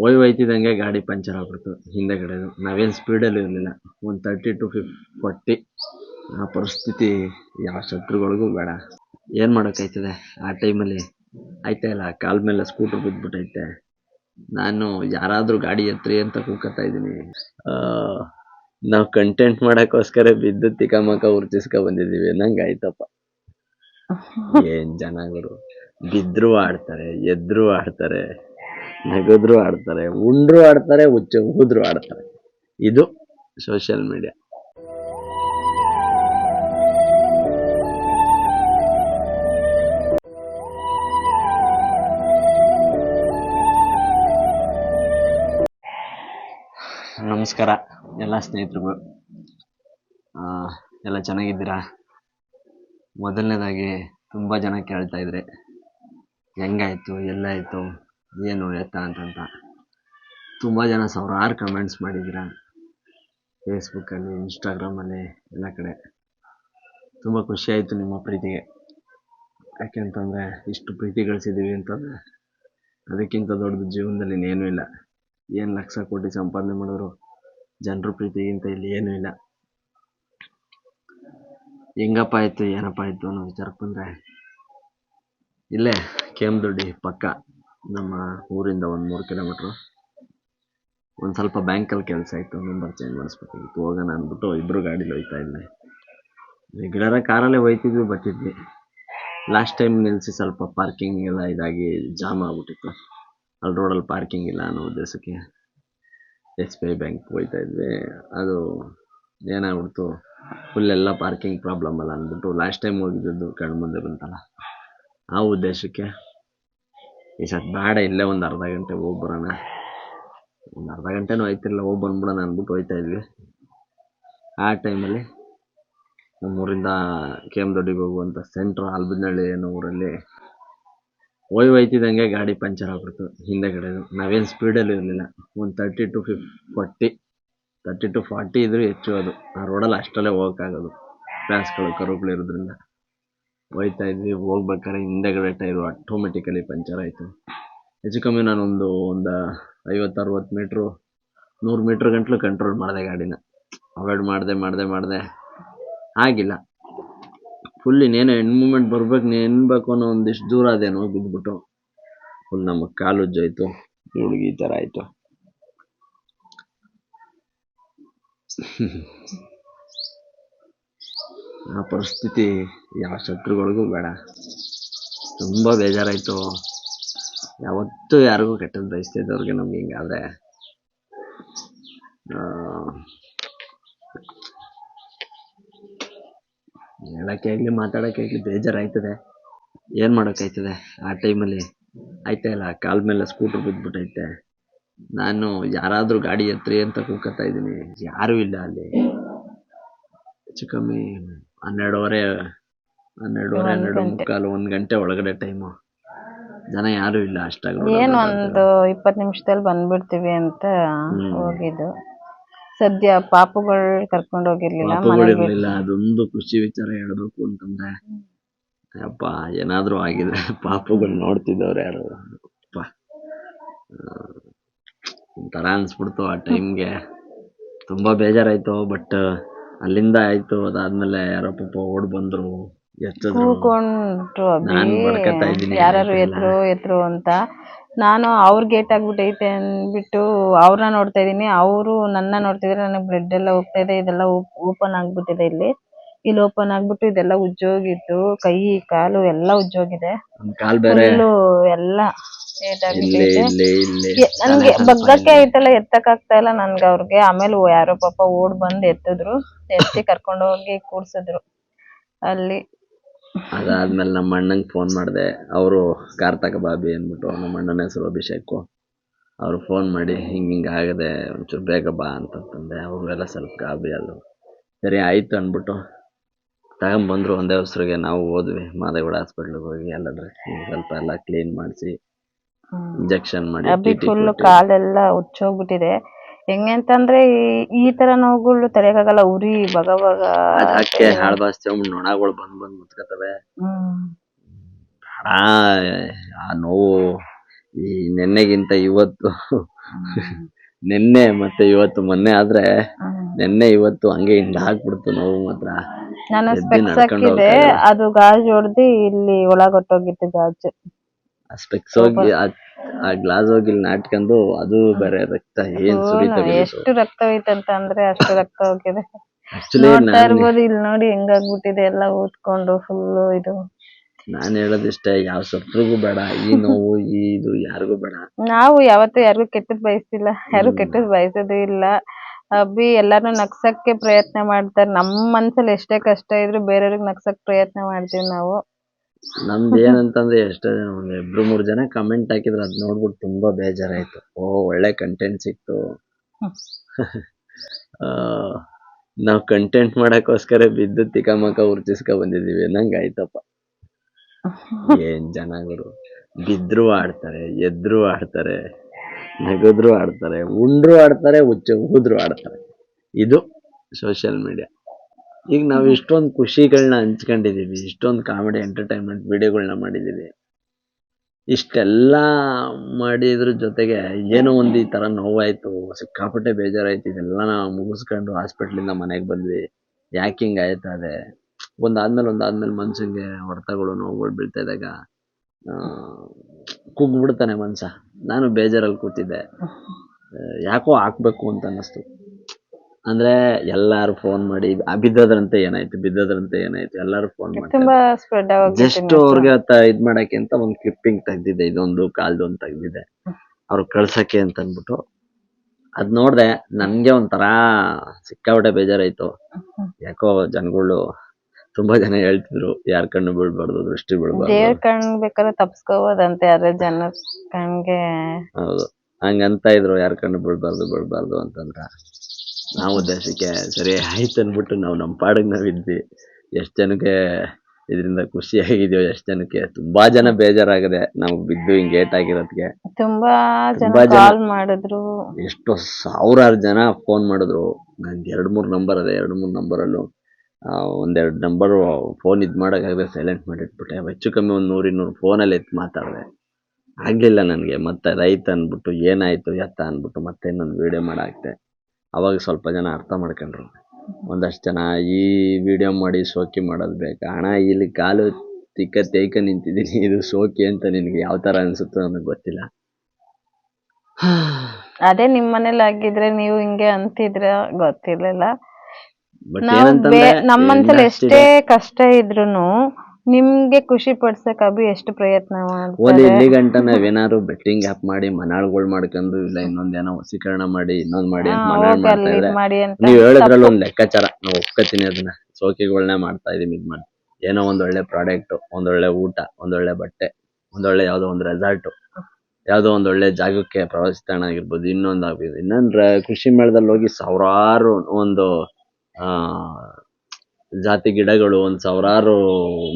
ಹೋಯ್ ಹೋಯ್ತಿದ್ದಂಗೆ ಗಾಡಿ ಪಂಚರ್ ಆಗ್ಬಿಡ್ತು. ಹಿಂದೆಗಡೆದು ನಾವೇನು ಸ್ಪೀಡಲ್ಲಿ ಇರಲಿಲ್ಲ. ಒಂದು ತರ್ಟಿ ಟು ಫಿಫ್ ಫಾರ್ಟಿ ಆ ಪರಿಸ್ಥಿತಿ ಯಾವ ಶತ್ರುಗಳಿಗೂ ಬೇಡ. ಏನು ಮಾಡೋಕ್ಕಾಯ್ತದೆ ಆ ಟೈಮಲ್ಲಿ ಆಯ್ತಾ ಇಲ್ಲ? ಕಾಲ ಮೇಲೆ ಸ್ಕೂಟರ್ ಬಿದ್ದುಬಿಟ್ಟೈತೆ ನಾನು ಯಾರಾದರೂ ಗಾಡಿ ಎತ್ತರಿ ಅಂತ ಕೂಕತ್ತಾ ಇದ್ದೀನಿ. ನಾವು ಕಂಟೆಂಟ್ ಮಾಡೋಕ್ಕೋಸ್ಕರ ಬಿದ್ದು ತಿಕಮಕ ಉರ್ಚಿಸ್ಕೊ ಬಂದಿದ್ದೀವಿ. ನಂಗೆ ಆಯ್ತಪ್ಪ. ಏನ್ ಜನಗಳು ಬಿದ್ರು ಆಡ್ತಾರೆ, ಎದ್ರು ಆಡ್ತಾರೆ. ನಗದ್ರು ಆಡ್ತಾರೆ ಉಂಡ್ರು ಆಡ್ತಾರೆ ಹುಚ್ಚ ಊದ್ರು ಆಡ್ತಾರೆ. ಇದು ಸೋಷಿಯಲ್ ಮೀಡಿಯಾ ನಮಸ್ಕಾರ ಎಲ್ಲ ಸ್ನೇಹಿತರಿಗೂ ಆ, ಎಲ್ಲ ಚೆನ್ನಾಗಿದ್ದೀರಾ? ಮೊದಲನೇದಾಗಿ ತುಂಬ ಜನ ಕೇಳ್ತಾ ಇದ್ರಿ ಹೆಂಗಾಯ್ತು ಎಲ್ಲಾಯ್ತು? ಏನು ಎತ್ತ ಅಂತಂತ ತುಂಬ ಜನ ಸಾವಿರಾರು ಕಮೆಂಟ್ಸ್ ಮಾಡಿದ್ದೀರ? ಫೇಸ್ಬುಕ್ಕಲ್ಲಿ ಇನ್ಸ್ಟಾಗ್ರಾಮಲ್ಲಿ ಎಲ್ಲ ಕಡೆ. ತುಂಬ ಖುಷಿಯಾಯಿತು ನಿಮ್ಮ ಪ್ರೀತಿಗೆ. ಯಾಕೆಂತಂದರೆ ಇಷ್ಟು ಪ್ರೀತಿ ಗಳಿಸಿದ್ದೀವಿ ಅಂತಂದರೆ ಅದಕ್ಕಿಂತ ದೊಡ್ಡದು ಜೀವನದಲ್ಲಿ ಇನ್ನೇನೂ ಇಲ್ಲ. ಏನು ಲಕ್ಷ ಕೋಟಿ ಸಂಪಾದನೆ ಮಾಡಿದ್ರು ಜನರ ಪ್ರೀತಿಗಿಂತ ಇಲ್ಲಿ ಏನೂ ಇಲ್ಲ. ಹೆಂಗಪ್ಪ ಆಯಿತು, ಏನಪ್ಪ ಆಯಿತು ಅನ್ನೋ ವಿಚಾರಕ್ಕೆ ಬಂದರೆ ಇಲ್ಲೇ ಕೆಮ್ಮದೊಡ್ಡಿ ಪಕ್ಕ. ನಮ್ಮ ಊರಿಂದ ಒಂದು ಮೂರು ಕಿಲೋಮೀಟ್ರು ಒಂದು ಸ್ವಲ್ಪ ಬ್ಯಾಂಕಲ್ಲಿ ಕೆಲಸ ಇತ್ತು ನಂಬರ್ ಚೇಂಜ್ ಮಾಡಿಸ್ಬೇಕಾಗಿತ್ತು. ಹೋಗೋಣ ಅಂದ್ಬಿಟ್ಟು ಇಬ್ಬರು ಗಾಡೀಲಿ ಹೋಯ್ತಾ ಇದ್ದೆ ರೆಗ್ಯುಲರಾಗಿ ಕಾರಲ್ಲೇ ಹೋಯ್ತಿದ್ವಿ ಬರ್ತಿದ್ವಿ ಲಾಸ್ಟ್ ಟೈಮ್ ನಿಲ್ಲಿಸಿ ಸ್ವಲ್ಪ ಪಾರ್ಕಿಂಗ್ ಎಲ್ಲ ಇದಾಗಿ ಜಾಮ್ ಆಗ್ಬಿಟ್ಟಿತ್ತು. ಅಲ್ಲಿ ರೋಡಲ್ಲಿ ಪಾರ್ಕಿಂಗ್ ಇಲ್ಲ ಅನ್ನೋ ಉದ್ದೇಶಕ್ಕೆ ಎಸ್ ಬಿ ಐ ಬ್ಯಾಂಕ್ ಹೋಯ್ತಾ ಇದ್ವಿ. ಅದು ಏನಾಗ್ಬಿಡ್ತು ಫುಲ್ ಎಲ್ಲ ಪಾರ್ಕಿಂಗ್ ಪ್ರಾಬ್ಲಮ್ ಅಲ್ಲ ಅಂದ್ಬಿಟ್ಟು ಲಾಸ್ಟ್ ಟೈಮ್ ಹೋಗಿದ್ದು ಕಣ್ಮುಂದೆ ಬಂತಲ್ಲ, ಆ ಉದ್ದೇಶಕ್ಕೆ ಈ ಬೇಡ ಇಲ್ಲೇ ಒಂದು ಅರ್ಧ ಗಂಟೆ ಹೋಗಿ ಬರೋಣ. ಒಂದು ಅರ್ಧ ಗಂಟೆನೂ ಆಯ್ತಿರಲಿಲ್ಲ, ಹೋಗಿ ಬಂದ್ಬಿಡೋಣ ಅಂದ್ಬಿಟ್ಟು ಹೋಯ್ತಾ ಇದ್ವಿ. ಆ ಟೈಮಲ್ಲಿ ನಮ್ಮೂರಿಂದ ಕೆ ಎಂ ದೊಡ್ಡಿಗೆ ಹೋಗುವಂಥ ಸೆಂಟ್ರ್ ಆಲ್ಬನಹಳ್ಳಿ ಅನ್ನೋ ಊರಲ್ಲಿ ಹೋಯ್ ಹೋಯ್ತಿದ್ದಂಗೆ ಗಾಡಿ ಪಂಚರ್ ಆಗ್ಬಿಡ್ತು. ಹಿಂದೆಗಡೆದು ನಾವೇನು ಸ್ಪೀಡಲ್ಲಿ ಇರಲಿಲ್ಲ. ಒಂದು thirty to ಫಿಫ್ forty thirty to forty ಇದ್ರೂ ಹೆಚ್ಚು ಅದು. ಆ ರೋಡಲ್ಲಿ ಅಷ್ಟರಲ್ಲೇ ಹೋಗೋಕ್ಕಾಗೋದು. ಫ್ಯಾನ್ಸ್ಗಳು ಕರುಗಳು ಹೋಯ್ತಾ ಇದ್ವಿ, ಹೋಗ್ಬೇಕಾದ್ರೆ ಹಿಂದೆಗಡೆ ಟೈರು ಆಟೋಮೆಟಿಕಲಿ ಪಂಚರ್ ಆಯಿತು. ಹೆಚ್ಚು ಕಮ್ಮಿ ನಾನೊಂದು ಒಂದು ಐವತ್ತು, ಅರವತ್ತು ಮೀಟ್ರು ನೂರು ಮೀಟ್ರ್ ಗಂಟಲು ಕಂಟ್ರೋಲ್ ಮಾಡಿದೆ ಗಾಡಿನ. ಅವಾಯ್ಡ್ ಮಾಡಿದೆ ಮಾಡಿದೆ ಮಾಡಿದೆ. ಆಗಿಲ್ಲ. ಫುಲ್ ಇನ್ನೇನು ಎಂಡ್ ಮೂಮೆಂಟ್ ಬರ್ಬೇಕು, ನೆನ್ಬೇಕು ಅನ್ನೋ ಒಂದಿಷ್ಟು ದೂರ ಅದೇನೋ ಬಿದ್ದುಬಿಟ್ಟು ಫುಲ್ ನಮಗೆ ಕಾಲು ಉಜ್ಜಾಯ್ತು. ಹುಡುಗಿ ಈ ಥರ ಆಯಿತು. ಆ ಪರಿಸ್ಥಿತಿ ಯಾವ ಶತ್ರುಗಳಿಗೂ ಬೇಡ. ತುಂಬ ಬೇಜಾರಾಯಿತು. ಯಾವತ್ತೂ ಯಾರಿಗೂ ಕೆಟ್ಟದ್ದು ಬಯಸ್ತಿದ್ದವ್ರಿಗೆ ನಮ್ಗೆ ಹಿಂಗಾದ್ರೆ ಹೇಳಕ್ಕೆ ಆಗಲಿ, ಮಾತಾಡೋಕ್ಕೆ ಆಗಲಿ ಬೇಜಾರಾಯ್ತದೆ. ಏನು ಮಾಡೋಕ್ಕಾಯ್ತದೆ? ಆ ಟೈಮಲ್ಲಿ ಆಯ್ತಾ ಇಲ್ಲ? ಕಾಲ ಮೇಲೆ ಸ್ಕೂಟರ್ ಬಿದ್ದುಬಿಟ್ಟೈತೆ ನಾನು ಯಾರಾದರೂ ಗಾಡಿ ಎತ್ತರಿ ಅಂತ ಕೂಕತ್ತಾ ಇದ್ದೀನಿ. ಯಾರೂ ಇಲ್ಲ ಅಲ್ಲಿ. ಹೆಚ್ಚು ಕಮ್ಮಿ ಹನ್ನೆರಡುವರೆ ಹನ್ನೆರಡುವರೆ ಹನ್ನೆರಡು ಮುಕ್ಕಾಲು ಒಂದು ಗಂಟೆ ಒಳಗಡೆ ಟೈಮು ಜನ ಯಾರು ಇಲ್ಲ ಅಷ್ಟಾಗಿ ಏನು ಒಂದು ಇಪ್ಪತ್ತು ನಿಮಿಷದಲ್ಲಿ ಬಂದ್ಬಿಡ್ತೀವಿ ಅಂತ ಹೋಗಿದ್ದು. ಸದ್ಯ ಪಾಪುಗಳು ಕರ್ಕೊಂಡು ಹೋಗಿರ್ಲಿಲ್ಲ ಪಾಪುಗಳಿರ್ಲಿಲ್ಲ ಅದೊಂದು ಖುಷಿ ವಿಚಾರ ಹೇಳಬೇಕು ಅಂತಂದ್ರೆ. ಅಪ್ಪ ಏನಾದ್ರೂ ಆಗಿದ್ರೆ ಪಾಪುಗಳು ನೋಡ್ತಿದ್ದವ್ರು ಯಾರು? ಅಪ್ಪ. ಒಂಥರ ಅನ್ಸ್ಬಿಡ್ತು ಆ ಟೈಮ್ಗೆ ತುಂಬಾ ಬೇಜಾರಾಯ್ತು ಬಟ್ ಅಲ್ಲಿಂದ ಆಯ್ತು ಅದಾದ್ಮೇಲೆ ಯಾರೋ ಪಾಪ ಓಡ್ ಬಂದ್ರು ಎತ್ತಿದ್ರು ಕೂಕೊಂಡ್ರು ನಾನ್ ಬಡ್ಕತಾ ಇದ್ದೀನಿ ಯಾರು ಎದ್ರು ಎದ್ರು ಅಂತ. ನಾನು ಅವ್ರ ಗೇಟ್ ಆಗ್ಬಿಟ್ಟೈತೆ ಅಂದ್ಬಿಟ್ಟು ಅವ್ರನ್ನ ನೋಡ್ತಾ ಇದೀನಿ ಅವರು ನನ್ನ ನೋಡ್ತಿದ್ರೆ ನನಗೆ ಬ್ಲಡ್ ಎಲ್ಲ ಹೋಗ್ತಾ ಇದೆ ಇದೆಲ್ಲ ಓಪನ್ ಆಗ್ಬಿಟ್ಟಿದೆ ಇಲ್ಲಿ. ಇಲ್ಲಿ ಓಪನ್ ಆಗ್ಬಿಟ್ಟು ಇದೆಲ್ಲ ಉಜ್ಜೋಗಿತ್ತು ಕೈ ಕಾಲು ಎಲ್ಲ ಉಜ್ಜೋಗಿದೆ. ಫುಲ್ಲು ಎಲ್ಲ ನನ್ಗೆ ಬಗ್ಗಕ್ಕೆ ಐತಲ್ಲ ಎತ್ತಕ್ ಆಗ್ತಾ ಇಲ್ಲ. ನನ್ಗೆ ಅವ್ರಿಗೆ ಆಮೇಲೆ ಯಾರೋ ಪಾಪ ಓಡ್ ಬಂದ್ ಎತ್ತಿದ್ರು. ಎತ್ತಿ ಕರ್ಕೊಂಡು ಹೋಗಿ ಕೂರ್ಸಿದ್ರು. ಅಲ್ಲಿ. ಅದಾದ್ಮೇಲೆ ನಮ್ಮ ಅಣ್ಣಂಗೆ ಫೋನ್ ಮಾಡಿದೆ. ಅವರು ಕಾರ್ ತಗೋ ಬಾಬಿ ಅಂದ್ಬಿಟ್ಟು ನಮ್ಮ ಅಣ್ಣನ ಹೆಸರು ಅಭಿಷೇಕ್. ಅವ್ರು ಫೋನ್ ಮಾಡಿ ಹಿಂಗ ಹಿಂಗೆ ಆಗದೆ. ಒಂಚೂರು ಬೇಗ ಬಾ ಅಂತಂದೆ ಅವರು ಎಲ್ಲ ಸ್ವಲ್ಪ ಗಾಬರಿ ಆದ್ರು ಸರಿ ಆಯ್ತು ಅಂದ್ಬಿಟ್ಟು ತಗೊಂಬಂದ್ರು ಒಂದೇ ಹೆಸ್ರಿಗೆ ನಾವು ಹೋದ್ವಿ. ಮಾದೇಗೌಡ ಹಾಸ್ಪಿಟ್ಲಿಗೆ ಹೋಗಿ ಎಲ್ಲ ಡ್ರೆಸ್ಸಿಂಗ್ ಸ್ವಲ್ಪ ಎಲ್ಲ ಕ್ಲೀನ್ ಮಾಡಿಸಿ ಇಂಜೆಕ್ಷನ್ ಮಾಡಿ ಅಬ್ಬಿ TT ಫುಲ್ ಕೊಟ್ಟು. ಕಾಲೆಲ್ಲ ಉಚ್ಚೋಗ್ಬಿಟ್ಟಿದೆ ಹೆಂಗೆ ಅಂತಂದ್ರೆ ಈ- ಈ ತರ ನೋವುಗಳು ತಡೆಯಕ್ಕಾಗಲ್ಲ ಉರಿ ಬಗ ಬಗ ಅದಕ್ಕೆ ಹಾಳು ಬಾಸ್ತಿ ನೊಣಗಳು ಬಂದ್ ಬಂದ್ ಮುತ್ಕೋತವೆ ಹ್ಮ್. ಆ ಆ ನೋವು ಈ ನೆನ್ನೆಗಿಂತ ಇವತ್ತು ನೆನ್ನೆ ಮತ್ತೆ ಇವತ್ತು ಮೊನ್ನೆ ಆದ್ರೆ ನೆನ್ನೆ ಇವತ್ತು ಹಂಗೆ ಹಿಂಡ್ ಹಾಕ್ಬಿಡ್ತು ನೋವು ಮಾತ್ರ. ನಾನು ಎದ್ದು ಸ್ಪೆಕ್ಸ್ ನಡ್ಕೊಂಡು ಹಾಕಿದೆ ಹೋಗ್ತಾ ಅದು ಗಾಜು ಹೊಡೆದು ಇಲ್ಲಿ ಒಳಗೊಟ್ಟೋಗಿತ್ತು ಗಾಜು. ಸ್ಪೆಕ್ಸ್ ಹೋಗಿ ಆ- ಆ ಗ್ಲಾಸ್ ಹೋಗಿ ಇಲ್ಲಿ ನಾಟ್ಕೊಂಡು ಅದು ಬೇರೆ ರಕ್ತ ಏನ್ ಸುರಿತ ಹ್ಞೂ, ಎಷ್ಟು ರಕ್ತ ಅಂತ ಅಂದ್ರೆ ಅಷ್ಟು ರಕ್ತ ಹೋಗಿದೆ. ಆಕ್ಚುಲಿ ನೋಡ್ತಾ ನಾನ್ ಇರ್ಬೋದು ಇಲ್ಲಿ ನೋಡಿ ಹೆಂಗಾಗ್ಬಿಟ್ಟಿದೆ ಎಲ್ಲ ಊದ್ಕೊಂಡು ಫುಲ್ಲು ಇದು. ನಾನ್ ಹೇಳೋದಿಷ್ಟೇ ಯಾವ ಸತ್ರಿಗೂ ಬೇಡ ಈ ನೋವು ಈ ಇದು ಯಾರಿಗೂ ಬೇಡ. ನಾವು ಯಾವತ್ತೂ ಯಾರಿಗೂ ಕೆಟ್ಟದ್ ಬಯಸಿಲ್ಲ ಯಾರು ಕೆಟ್ಟದ್ ಬಯಸೋದು ಇಲ್ಲ. ಅಭಿ ಎಲ್ಲಾರ್ನು ನಗ್ಸಕ್ಕೆ ಪ್ರಯತ್ನ ಮಾಡ್ತಾರೆ. ನಮ್ಮ ಮನ್ಸಲ್ಲಿ ಎಷ್ಟೇ ಕಷ್ಟ ಇದ್ರು ಬೇರೆಯವ್ರಿಗೆ ನಗ್ಸಕ್ ಪ್ರಯತ್ನ ಮಾಡ್ತೀವಿ ನಾವು. ನಮ್ದು ಏನಂತಂದ್ರೆ ಎಷ್ಟೇ ಜನ ಒಂದ್ ಇಬ್ರು ಮೂರ್ ಜನ ಕಮೆಂಟ್ ಹಾಕಿದ್ರು ಅದ್ ನೋಡ್ಬಿಟ್ಟು ತುಂಬಾ ಬೇಜಾರಾಯ್ತು. ಓ ಒಳ್ಳೆ ಕಂಟೆಂಟ್ ಸಿಕ್ತು. ಆ, ನಾವ್ ಕಂಟೆಂಟ್ ಮಾಡಕ್ಕೋಸ್ಕರ ಬಿದ್ದು ತಿಕಮಕ ಉರ್ಚಿಸ್ಕ ಬಂದಿದೀವಿ ಅನ್ನಂಗ್ ಆಯ್ತಪ್ಪ. ಏನ್ ಜನಗಳು. ಬಿದ್ರು ಆಡ್ತಾರೆ ಎದ್ರು ಆಡ್ತಾರೆ. ನಗದ್ರು ಆಡ್ತಾರೆ, ಉಂಡ್ರು ಆಡ್ತಾರೆ ಹುಚ್ಚ ಊದ್ರು ಆಡ್ತಾರೆ. ಇದು ಸೋಷಿಯಲ್ ಮೀಡಿಯಾ ಈಗ ನಾವು ಇಷ್ಟೊಂದು ಖುಷಿಗಳನ್ನ ಹಂಚ್ಕೊಂಡಿದ್ದೀವಿ ಇಷ್ಟೊಂದು ಕಾಮಿಡಿ ಎಂಟರ್ಟೈನ್ಮೆಂಟ್ ವಿಡಿಯೋಗಳನ್ನ ಮಾಡಿದೀವಿ. ಇಷ್ಟೆಲ್ಲ ಮಾಡಿದ್ರ ಜೊತೆಗೆ ಏನೋ ಒಂದು ಈ ಥರ ನೋವಾಯ್ತು, ಸಿಕ್ಕಾಪಟ್ಟೆ ಬೇಜಾರಾಯ್ತು ಇದೆಲ್ಲ ನಾವು ಮುಗಿಸ್ಕೊಂಡು ಹಾಸ್ಪಿಟ್ಲಿಂದ ಮನೆಗೆ ಬಂದ್ವಿ. ಯಾಕೆ ಹಿಂಗೆ ಆಯ್ತಾ ಇದೆ ಒಂದಾದ್ಮೇಲೆ ಒಂದಾದ್ಮೇಲೆ ಮನ್ಸಿಗೆ ಹೊಡೆತಗಳು, ನೋವುಗಳು ಬೀಳ್ತಾ ಇದ್ದಾಗ ಕುಗ್ಬಿಡ್ತಾನೆ ಮನುಷ್ಯ ನಾನು ಬೇಜಾರಲ್ಲಿ ಕೂತಿದ್ದೆ. ಯಾಕೋ ಹಾಕ್ಬೇಕು ಅಂತ ಅನ್ನಿಸ್ತು. ಅಂದ್ರೆ ಎಲ್ಲಾರು ಫೋನ್ ಮಾಡಿ ಬಿದ್ದದ್ರಂತೆ ಬಿದ್ದೋದ್ರಂತೆ ಏನಾಯ್ತು ಬಿದ್ದದ್ರಂತೆ ಏನಾಯ್ತು ಎಲ್ಲಾರು ಫೋನ್ ಮಾಡಿ ಜಸ್ಟ್ ಅವ್ರಿಗೆ ಇದ್ ಮಾಡಕ್ಕೆ ಅಂತ ಒಂದು ಕ್ಲಿಪ್ಪಿಂಗ್ ತೆಗ್ದಿದ್ದೆ ಇದೊಂದು ಕಾಲ್ದು ಒಂದ್ ತೆಗ್ದಿದ್ದೆ. ಅವ್ರು ಕಳ್ಸಕ್ಕೆ ಅಂತ ಅನ್ಬಿಟ್ಟು ಅದ್ ನೋಡ್ದೆ ನನ್ಗೆ ಒಂಥರ ಸಿಕ್ಕಾಬಿಟ್ಟೆ ಬೇಜಾರಾಯ್ತು. ಯಾಕೋ ಜನಗಳು ತುಂಬಾ ಜನ ಹೇಳ್ತಿದ್ರು ಯಾರ್ ಕಣ್ಣು ಬೀಳ್ಬಾರ್ದು ದೃಷ್ಟಿ ಬೀಳ್ಬಾರ್ದು. ದೇವ್ರ ಕಣ್ ಬೇಕಾದ್ರೆ ತಪ್ಸ್ಕೋಬೋದಂತೆ ಅರೆ ಜನ ಕಣ್ಗೆ. ಹೌದು. ಹಂಗಂತ ಇದ್ರು ಯಾರ್ ಕಣ್ಣು ಬೀಳ್ಬಾರ್ದು ಬೀಳ್ಬಾರ್ದು ಅಂತಂದ್ರ ನಾವು ಉದ್ದೇಶಕ್ಕೆ ಸರಿ ಆಯ್ತು ಅನ್ಬಿಟ್ಟು ನಾವು ನಮ್ಮ ಪಾಡಿಗೆ ನಾವ್ ಇದ್ವಿ. ಎಷ್ಟ್ ಜನಕ್ಕೆ ಇದರಿಂದ ಖುಷಿ ಆಗಿದ್ಯೋ ಎಷ್ಟ್ ಜನಕ್ಕೆ ತುಂಬಾ ಜನ ಬೇಜಾರಾಗದೆ ನಮ್ಗ್ ಬಿದ್ದು ಹಿಂಗ್ ಏಟ್ ಆಗಿರೋದ್ಗೆ ತುಂಬಾ ಜನ ತುಂಬಾ ಜನ. ಕಾಲ್ ಮಾಡಿದ್ರು. ಎಷ್ಟೋ ಸಾವಿರಾರು ಜನ ಫೋನ್ ಮಾಡಿದ್ರು. ನಂಗೆ ಎರಡ್ ಮೂರ್ ನಂಬರ್ ಅದೇ ಎರಡ್ ಮೂರ್ ನಂಬರಲ್ಲೂ ಒಂದೆರಡು ನಂಬರ್ ಫೋನ್ ಇದ್ ಮಾಡೋಕ್ಕಾಗದೆ ಸೈಲೆಂಟ್ ಮಾಡಿಟ್ಬಿಟ್ಟೆ. ಹೆಚ್ಚು ಕಮ್ಮಿ ಒಂದು ನೂರ್, ಇನ್ನೂರು ಫೋನಲ್ಲಿ ಎತ್ತು ಮಾತಾಡಿದೆ. ಆಗಲಿಲ್ಲ ನನಗೆ, ಮತ್ತೆ ರೈತ ಅಂದ್ಬಿಟ್ಟು ಏನಾಯ್ತು, ಎತ್ತ ಅಂದ್ಬಿಟ್ಟು ಮತ್ತೆ ಇನ್ನೊಂದು ವಿಡಿಯೋ ಮಾಡಾಕ್ತೆ ಅವಾಗ ಸ್ವಲ್ಪ ಜನ ಅರ್ಥ ಮಾಡ್ಕೊಂಡ್ರು. ಒಂದಷ್ಟು ಜನ, ಈ ವಿಡಿಯೋ ಮಾಡಿ ಶೋಕಿ ಮಾಡೋದು ಬೇಕಾ? ಹಣ ಇಲ್ಲಿ ಕಾಲು ತಿಕ್ಕ ತೇಯ್ಕ ನಿಂತಿದ್ದೀನಿ ಇದು ಶೋಕಿ ಅಂತ ನಿನಗೆ ಯಾವ ಥರ ಅನ್ಸುತ್ತೋ ನನಗೆ ಗೊತ್ತಿಲ್ಲ. ಅದೇ ನಿಮ್ ಮನೇಲಿ ಆಗಿದ್ರೆ ನೀವು ಹಿಂಗೆ ಅಂತಿದ್ರೆ ಗೊತ್ತಿರ್ಲಿಲ್ಲ. ನಾವು ಏನಂತಂದ್ರೆ ಬೇ ನಮ್ ಮನ್ಸಲ್ಲಿ ಎಷ್ಟೇ ಕಷ್ಟ ಇದ್ರೂನು ನಿಮ್ಗೆ ಖುಷಿ ಪಡ್ಸಕ್ ಅಭಿ ಎಷ್ಟು ಪ್ರಯತ್ನ ಮಾಡ್ತಾರೆ? ಇಲ್ಲಿ ಗಂಟ ನಾವೇನಾದ್ರು ಬೆಟ್ಟಿಂಗ್ ಆಪ್ ಮಾಡಿ ಮನಾಳ್ಗಳು ಮಾಡ್ಕೊಂಡು ಇಲ್ಲ ಇನ್ನೊಂದೇನೋ ವಸೀಕರಣ ಮಾಡಿ ಇನ್ನೊಂದ್ ಮಾಡಿ ಅಂತ ಹಾ, ಮನಾಳ್ ಹೋಗ್ ಮಾಡ್ತಾ ಅಲ್ಲಿ ಇದ್ರೆ ಇದ್ ಮಾಡಿ ಅಂತ ನೀವ್ ಹೇಳಿದ್ರಲ್ಲಿ ಒಂದ್ ಲೆಕ್ಕಾಚಾರ. ನಾವು ಒಪ್ಕೋತೀನಿ ಅದನ್ನ ಸೋಕಿಗಳನ್ನ ಮಾಡ್ತಾ ಇದೀವಿ ಇದ್ ಮಾಡಿ. ಏನೋ ಒಂದ್ ಒಳ್ಳೆ ಪ್ರಾಡಕ್ಟ್ ಒಂದೊಳ್ಳೆ ಊಟ ಒಂದೊಳ್ಳೆ ಬಟ್ಟೆ ಒಂದೊಳ್ಳೆ ಯಾವ್ದೋ ಒಂದ್ ರೆಸಾರ್ಟ್ ಯಾವ್ದೋ ಒಂದ್ ಒಳ್ಳೆ ಜಾಗಕ್ಕೆ ಪ್ರವಾಸಿ ತಾಣ ಆಗಿರ್ಬೋದು ಇನ್ನೊಂದ್ ಆಗಿರ್ಬೋದು ಇನ್ನೊಂದ್ ಕೃಷಿ ಮೇಳದಲ್ಲಿ ಹೋಗಿ ಸಾವಿರಾರು ಒಂದು ಜಾತಿ ಗಿಡಗಳು ಒಂದು ಸಾವಿರಾರು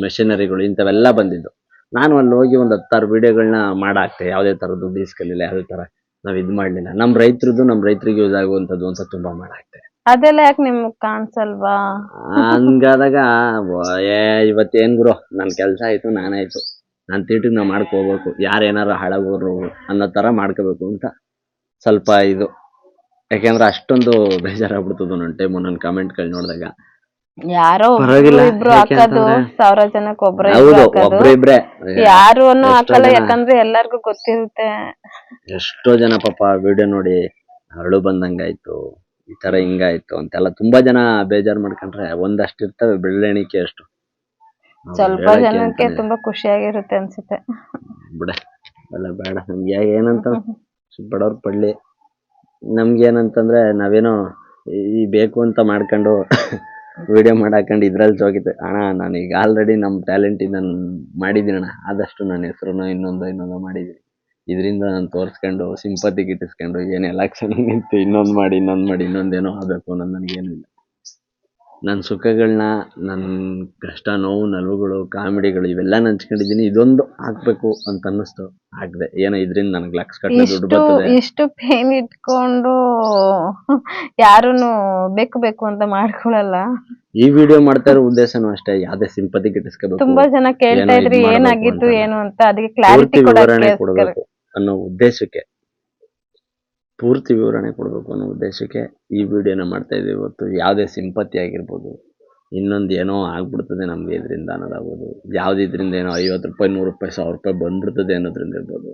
ಮೆಷಿನರಿಗಳು ಇಂಥವೆಲ್ಲ ಬಂದಿದ್ದು. ನಾನು ಅಲ್ಲಿ ಹೋಗಿ ಒಂದು ಹತ್ತಾರು ವೀಡಿಯೋಗಳನ್ನ ಮಾಡಾಕ್ತೆ. ಯಾವುದೇ ಥರದ್ದು ದುಡ್ಡು ಇಸ್ಕಲಿಲ್ಲ ಯಾವುದೇ ಥರ ನಾವು ಇದು ಮಾಡಲಿಲ್ಲ. ನಮ್ಮ ರೈತರದ್ದು ನಮ್ಮ ರೈತರಿಗೆ ಯೂಸ್ ಆಗುವಂತದ್ದು ಅಂತ ತುಂಬ ಮಾಡಾಕ್ತೆ. ಅದೆಲ್ಲ ಯಾಕೆ ನಿಮ್ಗೆ ಕಾಣಿಸಲ್ವಾ? ಹಂಗಾದಾಗ ಏ ಏನು ಗುರು ನನ್ನ ಕೆಲಸ ಆಯಿತು ನಾನಾಯಿತು ನನ್ನ ತೀಟಿಗೆ ನಾವು ಮಾಡ್ಕೋಬೇಕು ಯಾರು ಏನಾರ ಹಾಳಾಗೋರು ಅನ್ನೋ ಥರ ಮಾಡ್ಕೋಬೇಕು ಅಂತ ಸ್ವಲ್ಪ ಇದು. ಯಾಕೆಂದ್ರೆ ಅಷ್ಟೊಂದು ಬೇಜಾರಾಗ್ಬಿಡ್ತದ ನನ್ನ ಟೈಮ್ ಕಾಮೆಂಟ್ಗಳು ನೋಡಿದಾಗ. ಯಾರೋ ಪರವಾಗಿಲ್ಲ, ಇಬ್ರು ಯಾಕೆ ಹಾಕೋದು ಅಂತಂದ್ರೆ- ಸಾವಿರ ಜನಕ್ಕೆ ಒಬ್ರ ಹೌದು ಇಬ್ರು ಹಾಕೋದು ಒಬ್ರಿಬ್ರೆ ಯಾರು ಅನ್ನೋ ಎಷ್ಟೋ ಹಾಕಲ್ಲ ಜನ- ಯಾಕಂದ್ರೆ ಎಲ್ಲಾರ್ಗು ಗೊತ್ತಿರುತ್ತೆ. ಎಷ್ಟೋ ಜನ ಪಾಪ ವಿಡಿಯೋ ನೋಡಿ ಅರಳು ಬಂದಂಗಾಯ್ತು ಈ ತರ ಹಿಂಗಾಯ್ತು ಅಂತೆಲ್ಲ ತುಂಬಾ ಜನ ಬೇಜಾರ್ ಮಾಡ್ಕೊಂಡ್ರೆ ಒಂದಷ್ಟು ಇರ್ತವೆ ಬೆಳ್ಳೆಣಿಕೆ ಅಷ್ಟು. ಅವ್ರು ಸ್ವಲ್ಪ ಹೇಳಕ್ಕೆ ಜನಕ್ಕೆ ಅಂತಾನೆ. ತುಂಬಾ ಖುಷಿಯಾಗಿರುತ್ತೆ ಅನ್ಸುತ್ತೆ. ಬಿಡ ಎಲ್ಲ ಬೇಡ ನಮ್ಗೆ ಏನಂತ ಬಡವ್ರ ಪಡ್ಲಿ ನಮ್ಗೆ ಏನಂತಂದ್ರೆ ನಾವೇನೋ ಈ ಬೇಕು ಅಂತ ಮಾಡ್ಕೊಂಡು ವಿಡಿಯೋ ಮಾಡಾಕೊಂಡು ಇದ್ರಲ್ಲಿ ಜೋಗಿದ್ದೆ. ಅಣ್ಣ, ನಾನು ಈಗ ಆಲ್ರೆಡಿ ನಮ್ಮ ಟ್ಯಾಲೆಂಟ್ ನಾನು ಮಾಡಿದ್ದೀನಿ ಆದಷ್ಟು ನನ್ನ ಹೆಸರನ್ನು ಇನ್ನೊಂದು ಇನ್ನೊಂದು ಮಾಡಿದ್ದೀನಿ ಇದರಿಂದ ನಾನು ತೋರಿಸ್ಕೊಂಡು ಸಿಂಪತಿ ಗಿಟ್ಟಿಸ್ಕೊಂಡು, ಏನು ಎಲೆಕ್ಷನ್ ನಿಂತು ಇನ್ನೊಂದು ಮಾಡಿ ಇನ್ನೊಂದು ಮಾಡಿ, ಇನ್ನೊಂದೇನೋ ಆಗಬೇಕು ಅನ್ನೋದು ನನಗೇನು ಇಲ್ಲ ನನ್ನ ಸುಖಗಳನ್ನ ನನ್ನ ಕಷ್ಟ ನೋವು ನಲುವುಗಳು ಕಾಮಿಡಿಗಳು ಇವೆಲ್ಲ ಹಂಚ್ಕೊಂಡಿದ್ದೀನಿ ಇದೊಂದು ಹಾಕ್ಬೇಕು ಅಂತ ಅನ್ನಿಸ್ತು. ಆಗದೆ. ಏನೋ ಇದರಿಂದ ನನಗೆ ಲಕ್ಷ ಕಟ್ಟಲೆ ದುಡ್ಡು ಇಷ್ಟು ಬರ್ತದೆ. ಇಷ್ಟು ಪೇನ್ ಇಟ್ಕೊಂಡು ಯಾರುನು ಬೇಕು ಬೇಕು ಅಂತ ಮಾಡ್ಕೊಳಲ್ಲ. ಈ ವಿಡಿಯೋ ಮಾಡ್ತಾ ಇರೋ ಉದ್ದೇಶನೂ ಅಷ್ಟೇ. ಯಾವ್ದೇ ಸಿಂಪತಿ ಗಿಟ್ಟಿಸ್ಕೋಬೇಕು ತುಂಬಾ ಜನ ಕೇಳ್ತಾ ಏನೋ ಇದ್ ಇದ್ರಿ ಮಾಡ್ಬೇಕು ಏನಾಗಿತ್ತು ಅಂತ. ಏನು ಅಂತ. ಅದಕ್ಕೆ ಪೂರ್ತಿ ಕ್ಲಾರಿಟಿ ವಿವರಣೆ ಕೊಡಬೇಕು ಅನ್ನೋ ಉದ್ದೇಶಕ್ಕೆ. ಪೂರ್ತಿ ವಿವರಣೆ ಕೊಡಬೇಕು ಅನ್ನೋ ಉದ್ದೇಶಕ್ಕೆ ಈ ವಿಡಿಯೋನ ಮಾಡ್ತಾ ಇದ್ದೀವಿ. ಇವತ್ತು ಯಾವುದೇ ಸಿಂಪತಿ ಆಗಿರ್ಬೋದು ಇನ್ನೊಂದು ಏನೋ ಆಗ್ಬಿಡ್ತದೆ ನಮಗೆ ಇದರಿಂದ ಅನ್ನೋದಾಗ್ಬೋದು. ಯಾವುದು ಇದರಿಂದ ಏನೋ ಐವತ್ತು ರೂಪಾಯಿ ನೂರು ರೂಪಾಯಿ ಸಾವಿರ ರೂಪಾಯಿ ಬಂದ್ಬಿಡ್ತದೆ ಅನ್ನೋದ್ರಿಂದ ಇರ್ಬೋದು.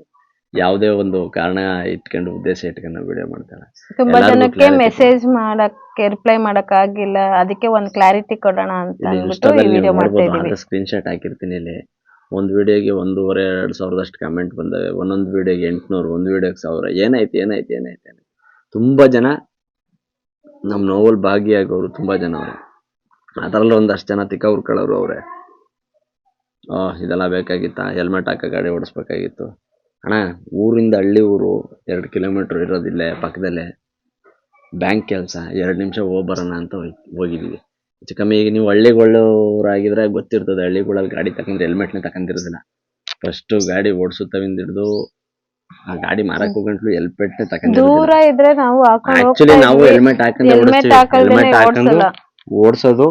ಯಾವುದೇ ಒಂದು ಕಾರಣ ಇಟ್ಕೊಂಡು ಉದ್ದೇಶ ಇಟ್ಕೊಂಡು ನಾವು ವಿಡಿಯೋ ಮಾಡ್ತಾರೆ ತುಂಬಾ ಜನಕ್ಕೆ ಮೆಸೇಜ್ ಮಾಡಕ್ಕೆ ರಿಪ್ಲೈ ಮಾಡಕ್ ಆಗಿಲ್ಲ. ಅದಕ್ಕೆ ಒಂದು ಕ್ಲಾರಿಟಿ ಕೊಡೋಣ ಅಂತ ಸ್ಕ್ರೀನ್ ಶಾಟ್ ಹಾಕಿರ್ತೀನಿ ಇಲ್ಲಿ ಒಂದು ವಿಡಿಯೋಗೆ ಒಂದೂವರೆ, ಎರಡು ಸಾವಿರದಷ್ಟು ಕಮೆಂಟ್ ಬಂದವೆ. ಒಂದೊಂದು ವಿಡಿಯೋಗೆ ಎಂಟುನೂರು, ಒಂದು ವಿಡಿಯೋಗೆ ಸಾವಿರ. ಏನಾಯ್ತು ಏನಾಯ್ತು ಏನಾಯ್ತು ತುಂಬ ಜನ ನಮ್ಮ ನೋವಲ್ಲಿ ಭಾಗಿಯಾಗೋರು ತುಂಬ ಜನ ಅವರು. ಅದರಲ್ಲೂ ಒಂದಷ್ಟು ಜನ ತಿಕ್ಕ ಹುರ್ಕೊಳ್ಳೋರು ಅವರೇ. ಆ, ಇದೆಲ್ಲ ಬೇಕಾಗಿತ್ತಾ? ಹೆಲ್ಮೆಟ್ ಹಾಕೋ ಗಾಡಿ ಓಡಿಸ್ಬೇಕಾಗಿತ್ತು. ಅಣ್ಣ, ಊರಿಂದ ಹಳ್ಳಿ ಊರು ಎರಡು ಕಿಲೋಮೀಟ್ರ್ ಇರೋದಿಲ್ಲೇ ಪಕ್ಕದಲ್ಲೇ. ಬ್ಯಾಂಕ್ ಕೆಲಸ. ಎರಡು ನಿಮಿಷ ಹೋಗಿ ಬರೋಣ ಅಂತ ಹೋಗ್- ಹೋಗಿದ್ವಿ. ಹೆಚ್ಚು ಕಮ್ಮಿ ಈಗ ನೀವು ಹಳ್ಳಿಗಳವರಾಗಿದ್ರೆ ಗೊತ್ತಿರ್ತದೆ ಹಳ್ಳಿಗಳಲ್ಲಿ ಗಾಡಿ ತಕೊಂಡ್ರೆ ಹೆಲ್ಮೆಟ್ನ ತಕೊಂಡಿರೋದಿಲ್ಲ ಫಸ್ಟ್ ಗಾಡಿ ಓಡಿಸುತ್ತವಿಂದ ಹಿಡಿದು ಆ ಗಾಡಿ ಮಾರಕ್ ಹೋಗಂಟ್ಲು ಹೆಲ್ಮೆಟ್ ದೂರ ಇದ್ರೆ ನಾವು ಹಾಕೊಂಡು ಆಕ್ಚುಲಿ ನಾವು ಹೆಲ್ಮೆಟ್ ಹಾಕೊಂಡು ಹೆಲ್ಮೆಟ್ ಹಾಕಲ್ದೇನೆ ಹೆಲ್ಮೆಟ್ ಹಾಕೊಂಡು ಓಡ್ಸಲ್ಲ. ಓಡಿಸೋದು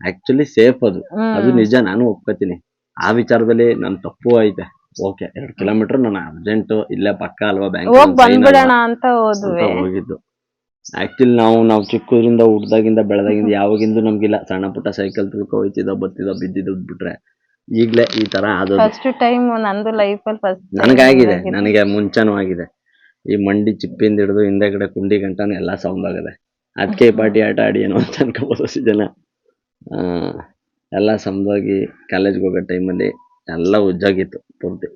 ಆಕ್ಚುಲಿ ಸೇಫ್ ಅದು. ಹ್ಮ್. ಅದು ನಿಜ ನಾನು ಒಪ್ಕೋತೀನಿ. ಆ ವಿಚಾರದಲ್ಲಿ ನನ್ ತಪ್ಪು ಐತೆ. ಓಕೆ ಎರಡು ಕಿಲೋಮೀಟರ್ ನಾನು ಅರ್ಜೆಂಟ್ ಇಲ್ಲೇ ಪಕ್ಕ ಅಲ್ವಾ ಬ್ಯಾಂಕ್ ಹೋಗ್ ಬಂದ್ಬಿಡೋಣ ಅಂತ ಹೋದ್ವಿ. ಹೋಗಿದ್ದು. ಆಕ್ಚುಲಿ ನಾವು ನಾವು ಚಿಕ್ಕದ್ರಿಂದ ಹುಟ್ದಾಗಿಂದ ಬೆಳೆದಾಗಿಂದ ಯಾವಾಗಿಂದು ನಮ್ಗಿಲ್ಲ. ಸಣ್ಣ ಪುಟ್ಟ ಸೈಕಲ್ ತುಳ್ಕೊ ಹೋಯ್ತಿದ್ದೋ ಬತ್ತಿದ್ದೋ ಬಿದ್ದಿದ್ದು ಬಿಟ್ರೆ ಈಗ್ಲೇ ಈ ತರ ಆದದ್ದು. ಫಸ್ಟ್ ಟೈಮ್ ನಂದು ಲೈಫ್ ಅಲ್ಲಿ ಫಸ್ಟ್ ನನಗಾಗಿದೆ. ನನಗೆ ಮುಂಚೆನೂ ಆಗಿದೆ. ಈ ಮಂಡಿ ಚಿಪ್ಪಿಂದ ಹಿಡಿದು ಹಿಂದೆಗಡೆ ಕುಂಡಿ ಗಂಟನೂ ಎಲ್ಲ ಸೌಂಡ್ ಆಗದೆ. ಅದಕ್ಕೆ ಪಾರ್ಟಿ ಆಟ ಆಡಿ ಏನೋ ಅಂತ ಅನ್ಕೋಬೋದು ಅಷ್ಟು ಜನ ಆ, ಎಲ್ಲ ಸಮದಾಗಿ ಕಾಲೇಜ್ಗೆ ಹೋಗೋ ಟೈಮಲ್ಲಿ ಎಲ್ಲ ಉಜ್ಜಾಗಿತ್ತು ಪೂರ್ತಿ.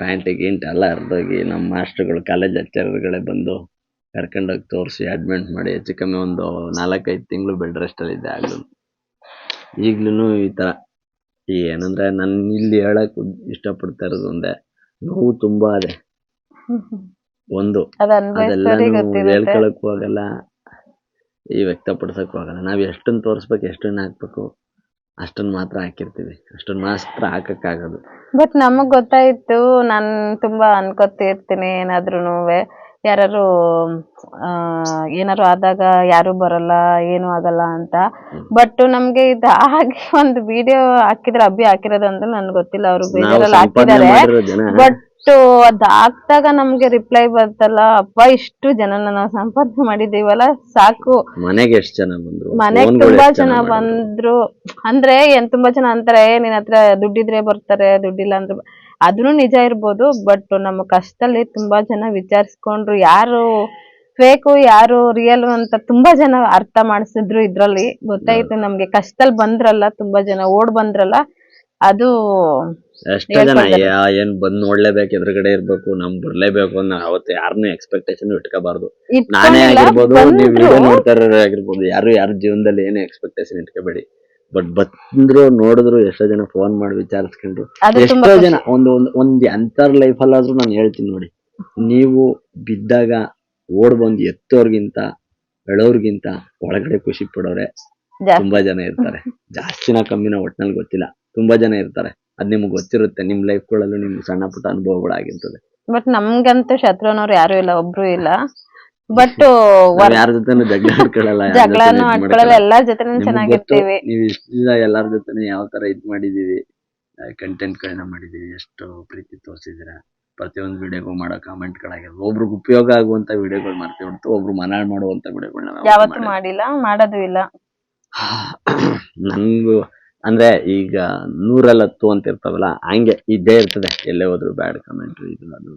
ಪ್ಯಾಂಟ್ ಗಿಂಟ್ ಎಲ್ಲ ಹರಿದೋಗಿ ನಮ್ಮ ಮಾಸ್ಟರ್ಗಳು ಕಾಲೇಜ್ ಲೆಕ್ಚರರ್ಗಳೇ ಬಂದು ಕರ್ಕೊಂಡೋಗಿ ತೋರಿಸಿ ಅಡ್ಮಿಟ್ ಮಾಡಿ ಹೆಚ್ಚು ಕಮ್ಮಿ ಒಂದು ನಾಲ್ಕೈದು ತಿಂಗಳು ಬೆಡ್ ರೆಸ್ಟಲ್ಲಿದ್ದೆ ಆಗಲೂ. ಈಗ್ಲೂ ಈ ಥರ ಏನಂದ್ರೆ ನಾನು ಇಲ್ಲಿ ಹೇಳಕ್ ಇಷ್ಟಪಡ್ತಾ ಇರೋದು ಒಂದೇ ನೋವು ತುಂಬಾ ಅದೇ ಒಂದು ಅದೆಲ್ಲ ಹೇಳ್ಕೊಳಕ್ಕೂ ಆಗಲ್ಲ ಈ ವ್ಯಕ್ತಪಡಿಸಕ್ಕೂ ಆಗಲ್ಲ ನಾವು ಎಷ್ಟನ್ನ ತೋರಿಸ್ಬೇಕು ಎಷ್ಟನ್ನ ಹಾಕ್ಬೇಕು ಅಷ್ಟನ್ನ ಮಾತ್ರ ಹಾಕಿರ್ತೀವಿ. ಅಷ್ಟನ್ನ ಮಾತ್ರ ಹಾಕಕ್ಕಾಗೋದು ಬಟ್ ನಮಗ್ ಗೊತ್ತಾಯ್ತು ನಾನ್ ತುಂಬಾ ಅನ್ಕೋತಿರ್ತೀನಿ ಏನಾದ್ರೂನುವೆ. ಯಾರು ಆ ಏನಾರು ಆದಾಗ ಯಾರು ಬರಲ್ಲ ಏನು ಆಗಲ್ಲ ಅಂತ. ಬಟ್ ನಮ್ಗೆ ಇದು ಹಾಗೆ ಒಂದು ವಿಡಿಯೋ ಹಾಕಿದ್ರೆ ಅಬ್ಬಿ ಹಾಕಿರೋದು ಅಂದ್ರೆ ನನ್ಗೆ ಗೊತ್ತಿಲ್ಲ ಅವರು ಬೇರೆ ಬೇಜಾರಲ್ಲಿ ಹಾಕಿದ್ದಾರೆ. ಜನ ಬಟ್ ಅದ್ ಹಾಕ್ದಾಗ ನಮ್ಗೆ ರಿಪ್ಲೈ ಬಂತಲ್ಲ ಅಪ್ಪ ಇಷ್ಟು ಜನನ ನಾವು ಸಂಪಾದನೆ ಮಾಡಿದೀವಲ್ಲ ಸಾಕು. ಮನೆಗೆ ಎಷ್ಟು ಜನ ಬಂದ್ರು? ಮನೆಗ್ ತುಂಬಾ ಜನ ಬಂದ್ರು. ಅಂದ್ರೆ ಏನ್ ತುಂಬಾ ಜನ ಅಂತಾರೆ ನಿನ್ ಹತ್ರ ದುಡ್ಡಿದ್ರೆ ಬರ್ತಾರೆ ದುಡ್ಡಿಲ್ಲ ಅಂದ್ರೆ ಅದ್ರು ಅದ್ರೂ ನಿಜ ಇರ್ಬೋದು ಬಟ್ ನಮ್ಮ ಕಷ್ಟದಲ್ಲಿ ತುಂಬಾ ಜನ ವಿಚಾರಿಸ್ಕೊಂಡ್ರು. ಯಾರು ಫೇಕು ಯಾರು ರಿಯಲ್ ಅಂತ ತುಂಬಾ ಜನ ಅರ್ಥ ಮಾಡಿಸಿದ್ರು ಇದ್ರಲ್ಲಿ. ಗೊತ್ತಾಯ್ತು ನಮ್ಗೆ ಕಷ್ಟದಲ್ಲಿ ಬಂದ್ರಲ್ಲ ತುಂಬಾ ಜನ ಓಡ್ ಬಂದ್ರಲ್ಲ ಅದು ಎಷ್ಟೋ ಜನ. ಯಾ- ಏನ್ ಬಂದ್ ನೋಡ್ಲೇಬೇಕು ಎದುರುಗಡೆ ಇರ್ಬೇಕು ನಮ್ ಬರ್ಲೇಬೇಕು ಅನ್ನೋ ಅವತ್ತು ಯಾರನ್ನೂ ಎಕ್ಸ್ಪೆಕ್ಟೇಷನ್ ಇಟ್ಕೋಬಾರ್ದು. ನಾನೇ ಆಗಿರ್ಬೋದು ನೀವ್ ವಿಡಿಯೋ ನೋಡ್ತಾರ ಆಗಿರ್ಬೋದು ಯಾರು ಯಾರ ಜೀವನದಲ್ಲಿ ಏನು ಎಕ್ಸ್ಪೆಕ್ಟೇಷನ್ ಇಟ್ಕೋಬೇಡಿ. ಬಟ್ ಬಂದ್ರು ನೋಡಿದ್ರು ಎಷ್ಟೋ ಜನ ಫೋನ್ ಮಾಡಿ ವಿಚಾರಿಸ್ಕೊಂಡ್ರು. ಎಷ್ಟೋ ಜನ ಒಂದು ಒಂದು ಒಂದ್ ಅಂತರ್ ಲೈಫಲ್ಲಾದ್ರೂ ನಾನು ಹೇಳ್ತೀನಿ ನೋಡಿ. ನೀವು ಬಿದ್ದಾಗ ಓಡ್ ಬಂದು ಎತ್ತೋರ್ಗಿಂತ ಬೆಳೋರ್ಗಿಂತ ಒಳಗಡೆ ಖುಷಿ ಪಡೋರೆ ತುಂಬಾ ಜನ ಇರ್ತಾರೆ. ಜಾಸ್ತಿನ ಕಮ್ಮಿನ ಒಟ್ನಲ್ಲಿ ಗೊತ್ತಿಲ್ಲ ತುಂಬಾ ಜನ ಇರ್ತಾರೆ. ಅದ್ ನಿಮ್ಗೆ ಗೊತ್ತಿರುತ್ತೆ ನಿಮ್ ಲೈಫ್ಗಳಲ್ಲೂ ನಿಮ್ ಸಣ್ಣ ಪುಟ್ಟ ಅನುಭವಗಳಾಗಿರ್ತದೆ ಬಟ್ ನಮ್ಗಂತೂ ಶತ್ರುನವ್ರು ಯಾರು ಇಲ್ಲ ಒಬ್ರು ಇಲ್ಲ. ಬಟ್ ನಾವ್ ಯಾರ ಜೊತೆನೂ ಜಗಳ ಆಡ್ಕೊಳಲ್ಲ ಯಾರ್ ಜಗಳನು ಜೊತೆನೂ ಇದ್ ಆಡ್ಕೊಳಲ್ಲ ಮಾಡ್ಕೊಳಲ್ಲ. ಎಲ್ಲಾರ್ ನಿಮ್ಗ್ ಗೊತ್ತು, ಚೆನ್ನಾಗಿರ್ತೀವಿ ನೀವು ಇಷ್ಟ ಎಲ್ಲಾರ ಜೊತೆ ಯಾವ ತರ ಇದ್ ಮಾಡಿದೀವಿ. ಕಂಟೆಂಟ್ ಗಳನ್ನ ಮಾಡಿದೀವಿ ಎಷ್ಟು ಪ್ರೀತಿ ತೋರಿಸಿದಿರ. ಪ್ರತಿಯೊಂದು ವಿಡಿಯೋಗೂ ಮಾಡೋ ಕಾಮೆಂಟ್ ಗಳಾಗಿರ್ಬೋದು ಒಬ್ರಿಗೆ ಉಪಯೋಗ ಆಗುವಂತ ವಿಡಿಯೋಗಳು ಮಾಡ್ತೀವಿ ಹೊರತು ಒಬ್ರು ಮನಾಳ್ ಮಾಡುವಂತ ವಿಡಿಯೋಗಳನ್ನ ಯಾವತ್ತೂ ಮಾಡಿಲ್ಲ. ಮಾಡೋದು ಇಲ್ಲ. ನಂಗು ಅಂದ್ರೆ ಈಗ ನೂರಲ್ಲಿ ಹತ್ತು ಅಂತ ಇರ್ತಾವಲ್ಲ ಹಂಗೆ ಇದ್ದೇ ಇರ್ತದೆ. ಎಲ್ಲೇ ಹೋದ್ರು ಬ್ಯಾಡ್ ಕಮೆಂಟ್ ಇದು ಅದು.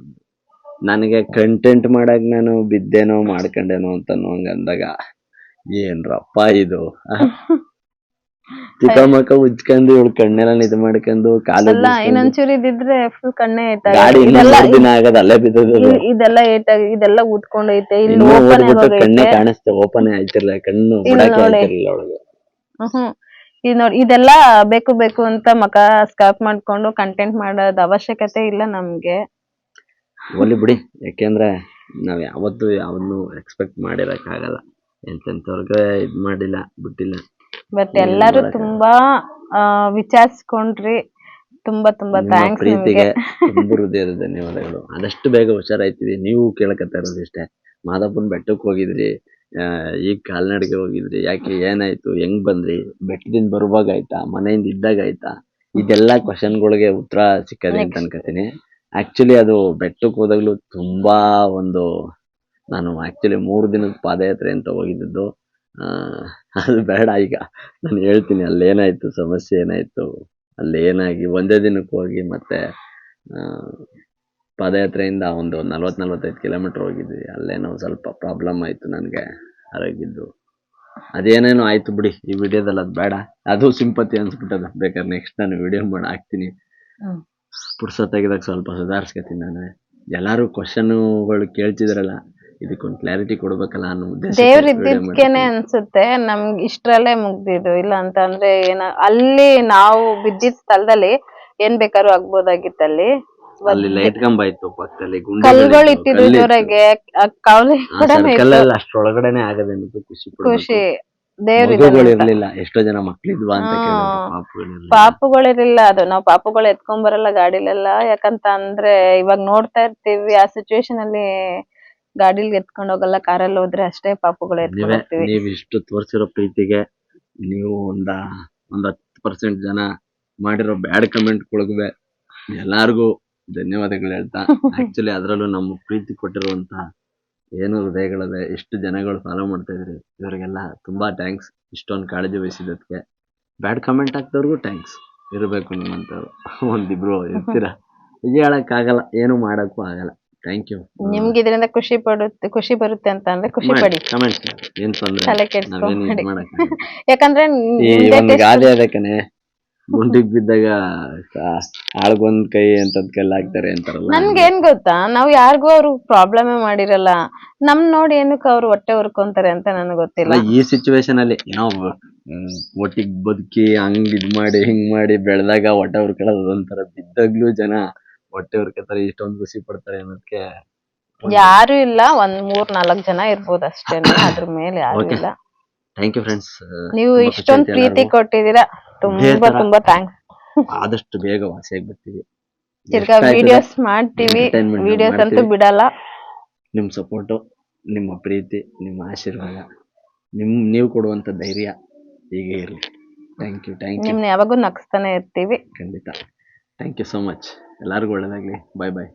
ನನಗೆ ಕಂಟೆಂಟ್ ಮಾಡಕ್ ನಾನು ಬಿದ್ದೇನೋ ಮಾಡ್ಕೊಂಡೇನೋ ಅಂತ ಹಂಗ ಅಂದಾಗ ಏನ್ರಪ್ಪ ಇದು? ಚಿಕ್ಕಮಕ್ಕ ಉಜ್ಕೊಂಡು ಇವಳು ಕಣ್ಣೆಲ್ಲ ಇದು ಮಾಡ್ಕೊಂಡು ಕಾಲು ಇನ್ನೊಂಚೂರು ಇದಿದ್ರೆ ಫುಲ್ ಕಣ್ಣೆ ಗಾಡಿ ಇದೆಲ್ಲ ದಿನ ಆಗದ ಅಲ್ಲೇ ಬಿದ್ದೋದು ಇದೆಲ್ಲ ಇದೆಲ್ಲ ಊದ್ಕೊಂಡೈತೆ ಇಲ್ಲಿ ಓಪನ್ ಕಣ್ಣೇ ಕಾಣಿಸ್ತೆ ಓಪನ್ ಆಯ್ತಿರ್ಲಿಲ್ಲ ಕಣ್ಣು ಬಿಡಕ್ಕೆ. ಆಯ್ತಿರ್ಲಿಲ್ಲ ಅವಳಿಗೆ. ಹ್ಮ್. ಇದು ನೋಡಿ ಇದೆಲ್ಲ ಬೇಕು ಬೇಕು ಅಂತ ಮಕ ಸ್ಕಾಪ್ ಮಾಡ್ಕೊಂಡು ಕಂಟೆಂಟ್ ಮಾಡೋದ್ ಅವಶ್ಯಕತೆ ಇಲ್ಲ ನಮ್ಗೆ. ಒಲಿ ಬಿಡಿ ಯಾಕೆಂದ್ರೆ ನಾವ್ ಯಾವತ್ತೂ ಯಾವ್ದು ಎಕ್ಸ್ಪೆಕ್ಟ್ ಮಾಡಿರಕ್ಕಾಗಲ್ಲ. ಎಂತೆಂಥವ್ರಿಗೆ ಇದ್ ಮಾಡಿಲ್ಲ ಬಿಟ್ಟಿಲ್ಲ. ಬಟ್ ಎಲ್ಲಾರು ಎಲ್ಲರೂ ಮಾಡಕ್ಕಾಗಲ್ಲ. ತುಂಬಾ ಆ, ವಿಚಾರಿಸ್ಕೊಂಡ್ರಿ. ತುಂಬಾ ತುಂಬಾ ನಿಮ್ಮ ಥ್ಯಾಂಕ್ಸ್ ಪ್ರೀತಿಗೆ ನಿಮ್ಗೆ ತುಂಬ ಹೃದಯದ ಧನ್ಯವಾದಗಳು. ಆದಷ್ಟು ಬೇಗ ಹುಷಾರಾಯ್ತೀವಿ ನೀವು ಕೇಳಕತ್ತ ಇರೋದು ಇಷ್ಟೇ. ಮಾದಪ್ಪನ ಬೆಟ್ಟಕ್ಕೆ ಹೋಗಿದ್ರಿ. ಈಗ ಕಾಲ್ನಡಿಗೆ ಹೋಗಿದ್ರಿ ಯಾಕೆ ಏನಾಯ್ತು ಹೆಂಗ್ ಬಂದ್ರಿ? ಬೆಟ್ಟದಿಂದ ಬರುವಾಗ ಆಯ್ತಾ? ಮನೆಯಿಂದ ಇದ್ದಾಗ ಆಯ್ತಾ? ಇದೆಲ್ಲ ಕ್ವಶನ್ಗಳಿಗೆ ಉತ್ತರ ಸಿಕ್ಕದೆ ಅಂತ. ಅನ್ಕೋತೀನಿ. ಆಕ್ಚುಲಿ ಅದು ಬೆಟ್ಟಕ್ಕೆ ಹೋದಾಗ್ಲೂ ತುಂಬಾ ಒಂದು ನಾನು ಆಕ್ಚುಲಿ ಮೂರು ದಿನದ ಪಾದಯಾತ್ರೆ ಅಂತ ಹೋಗಿದ್ದು ಅದು ಬೇಡ ಈಗ. ನಾನು ಹೇಳ್ತೀನಿ ಅಲ್ಲಿ ಏನಾಯ್ತು ಸಮಸ್ಯೆ ಏನಾಯ್ತು ಅಲ್ಲಿ ಏನಾಗಿ ಒಂದೇ ದಿನಕ್ಕೆ ಹೋಗಿ ಮತ್ತೆ ಆ, ಪಾದಯಾತ್ರೆಯಿಂದ ಒಂದು ನಲ್ವತ್ ನಲ್ವತ್ತೈದು ಕಿಲೋಮೀಟರ್ ಹೋಗಿದ್ವಿ. ಅಲ್ಲೇನೋ ಸ್ವಲ್ಪ ಪ್ರಾಬ್ಲಮ್ ಆಯ್ತು ನನಗೆ ಆರೋಗ್ಯದ್ದು ಅದೇನೇನೋ ಆಯ್ತು ಬಿಡಿ ಈ ವಿಡಿಯೋದಲ್ಲಿ ಅದು ಬೇಡ. ಅದು ಸಿಂಪತಿ ಅನ್ಸ್ಬಿಟ್ಟದ. ಬೇಕಾದ್ರೆ ನೆಕ್ಸ್ಟ್ ನಾನು ವಿಡಿಯೋ ಮಾಡಿ ಹಾಕ್ತೀನಿ. ಪುರ್ಸ ತೆಗೆದಾಗ ಸ್ವಲ್ಪ ಸುಧಾರಿಸ್ಕೊತೀನಿ ನಾನು. ಎಲ್ಲಾರು ಕ್ವಶನ್ಗಳು ಕೇಳ್ತಿದ್ರಲ್ಲ ಇದಕ್ಕೊಂದು ಕ್ಲಾರಿಟಿ ಕೊಡ್ಬೇಕಲ್ಲ ಅನ್ನೋ ದೇವ್ರ ಇದ್ದಿದ್ಕೇನೆ ಅನ್ಸುತ್ತೆ ನಮ್ಗೆ ಇಷ್ಟರಲ್ಲೇ ಮುಗ್ದಿದ್ದು. ಇಲ್ಲ ಅಂತ ಅಂದ್ರೆ ಏನ ಅಲ್ಲಿ ನಾವು ಬಿದ್ದಿದ್ ಸ್ಥಳದಲ್ಲಿ ಏನ್ ಬೇಕಾದ್ರೂ ಆಗ್ಬೋದಾಗಿತ್ತು ಅಲ್ಲಿ ಲೈಟ್ ಕಂಬ ಇತ್ತು ಪಕ್ಕದಲ್ಲಿ ಜೋರಾಗೆ ಕವಲಿ ಕೂಡ ಅಲ್ಲಿ ಅಷ್ಟ್ರೊಳಗಡೆನೆ ಆಗದೆ ಅನ್ನೋದು ಖುಷಿ. ಖುಷಿ ದೇವ್ರ ಮಗುಗಳು ಇರ್ಲಿಲ್ಲ ಎಷ್ಟೋ ಜನ ಮಕ್ಳಿದ್ವಾ ಅಂತ ಪಾಪುಗಳಿರ್ಲಿಲ್ಲ. ಅದು ನಾವು ಪಾಪುಗಳು ಎತ್ಕೊಂಡ್ ಬರಲ್ಲ ಗಾಡಿಲೆಲ್ಲ. ಯಾಕಂತ ಅಂದ್ರೆ ಇವಾಗ ನೋಡ್ತಾ ಇರ್ತೀವಿ ಆ ಸಿಚುವೇಶನ್ ಅಲ್ಲಿ ಗಾಡಿಲಿ ಎತ್ಕೊಂಡ್ ಹೋಗಲ್ಲ ಕಾರಲ್ಲಿ ಹೋದ್ರೆ ಅಷ್ಟೇ ಪಾಪುಗಳು ಎತ್ಕೊಂಡ್ ನೀವೇ ನೀವ್ ಇಷ್ಟು ತೋರ್ಸಿರೋ ಪ್ರೀತಿಗೆ ನೀವು ಒಂದ ಒಂದ್ ಹತ್ತು ಪರ್ಸೆಂಟ್ ಜನ ಮಾಡಿರೋ ಬ್ಯಾಡ್ ಕಮೆಂಟ್ ಕೊಳಗ್ವೆ ಎಲ್ಲಾರ್ಗೂ ಧನ್ಯವಾದಗಳು ಹೇಳ್ತಾ. ಆಕ್ಚುಲಿ ಅದ್ರಲ್ಲೂ ನಮ್ಮ ಪ್ರೀತಿ ಕೊಟ್ಟಿರುವಂತಹ ಏನು ಹೃದಯಗಳಿದೆ ಎಷ್ಟು ಜನಗಳು ಫಾಲೋ ಮಾಡ್ತಾ ಇದ್ರಿ ಇವರಿಗೆಲ್ಲ ತುಂಬಾ ಥ್ಯಾಂಕ್ಸ್ ಇಷ್ಟೊಂದು ಕಾಳಜಿ ವಹಿಸಿದ್ದಕ್ಕೆ. ಬ್ಯಾಡ್ ಕಮೆಂಟ್ ಹಾಕ್ದವ್ರಿಗೂ ಥ್ಯಾಂಕ್ಸ್ ಇರಬೇಕು ನಿಮ್ಮಂತವ್ರು ಒಂದಿಬ್ರು ಇರ್ತೀರಾ? ಹೇಳಕ್ ಆಗಲ್ಲ ಏನು ಮಾಡಕ್ಕೂ ಆಗಲ್ಲ. ಥ್ಯಾಂಕ್ ಯು ನಿಮ್ಗೆ ಇದರಿಂದ ಖುಷಿ ಪಡುತ್ತೆ ಖುಷಿ ಬರುತ್ತೆ ಅಂತ ಅಂದ್ರೆ ಖುಷಿ ಪಡಿ. ಕಮೆಂಟ್ ಏನ್ ತೊಂದ್ರೆ? ಯಾಕಂದ್ರೆ ಗಾದೆ ಅದಕ್ಕನೆ ಗುಂಡಿಗ್ ಬಿದ್ದಾಗ ಆಳ್ಗೊಂದ್ ಕೈ ಅಂತದ್ಕೆಲ್ಲ ಹಾಕ್ತಾರೆ ಅಂತಾರಲ್ಲ. ನನ್ಗೇನ್ ಏನ್ ಗೊತ್ತಾ? ನಾವ್ ಯಾರಿಗೂ ಅವ್ರು ಪ್ರಾಬ್ಲಮ್ ಮಾಡಿರಲ್ಲ. ನಮ್ ನೋಡಿ ಏನಕ್ಕೆ ಅವ್ರು ಹೊಟ್ಟೆ ಹೊರ್ಕೊಂತಾರೆ ಅಂತ ನನಗೆ ಗೊತ್ತಿಲ್ಲ. ಅಲ್ಲ, ಈ ಸಿಚುವೇಶನ್ ಅಲ್ಲಿ ನಾವು ಒಟ್ಟಿಗೆ ಒಟ್ಟಿಗ್ ಬದುಕಿ ಹಂಗ್ ಇದ್ ಮಾಡಿ ಹಿಂಗ್ ಮಾಡಿ ಬೆಳ್ದಾಗ ಹೊಟ್ಟೆ ಹುರ್ಕೊಳ್ಳೋದು ಒಂಥರ ಬಿದ್ದಾಗ್ಲೂ ಜನ ಹೊಟ್ಟೆ ಹುರ್ಕೊತಾರೆ ಇಷ್ಟೊಂದು ಖುಷಿ ಪಡ್ತಾರೆ ಅನ್ನೋದಕ್ಕೆ ಯಾರು ಇಲ್ಲ ಒಂದ್ ಮೂರ್ ನಾಲ್ಕ್ ಜನ ಇರ್ಬೋದು ಅಷ್ಟೇನೆ. ಅದ್ರ ಮೇಲೆ ಯಾರು Okay. ಇಲ್ಲ. ಥ್ಯಾಂಕ್ ಯು ಫ್ರೆಂಡ್ಸ್ ನೀವು ಇಷ್ಟೊಂದು ಪ್ರೀತಿ ಕೊಟ್ಟಿದ್ದೀರಾ? ತುಂಬಾ ತುಂಬಾ ಥ್ಯಾಂಕ್ಸ್ ಆದಷ್ಟು ಬೇಗ ವಾಸಿ ಆಗ್ಬಿಡ್ತೀವಿ. ತಿರ್ಗಾ ವಿಡಿಯೋಸ್ ಮಾಡ್ತೀವಿ. ವಿಡಿಯೋಸ್ ಅಂತೂ ಬಿಡಲ್ಲ. ನಿಮ್ ಸಪೋರ್ಟ್ ನಿಮ್ಮ ಪ್ರೀತಿ ನಿಮ್ಮ ಆಶೀರ್ವಾದ ನಿಮ್ ನೀವು ಕೊಡುವಂತ ಧೈರ್ಯ ಹೀಗೆ ಇರಲಿ. ಥ್ಯಾಂಕ್ ಯು ಥ್ಯಾಂಕ್ ಯು ನಿಮ್ನ ಯಾವಾಗೂ ನಗ್ಸ್ತಾನೆ ಇರ್ತೀವಿ. ಖಂಡಿತ. ಥ್ಯಾಂಕ್ ಯು ಸೋ ಮಚ್ ಎಲ್ಲರಿಗೂ ಒಳ್ಳೇದಾಗಲಿ. ಬಾಯ್ ಬಾಯ್